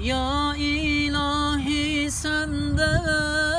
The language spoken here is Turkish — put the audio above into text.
Ya ilahi senden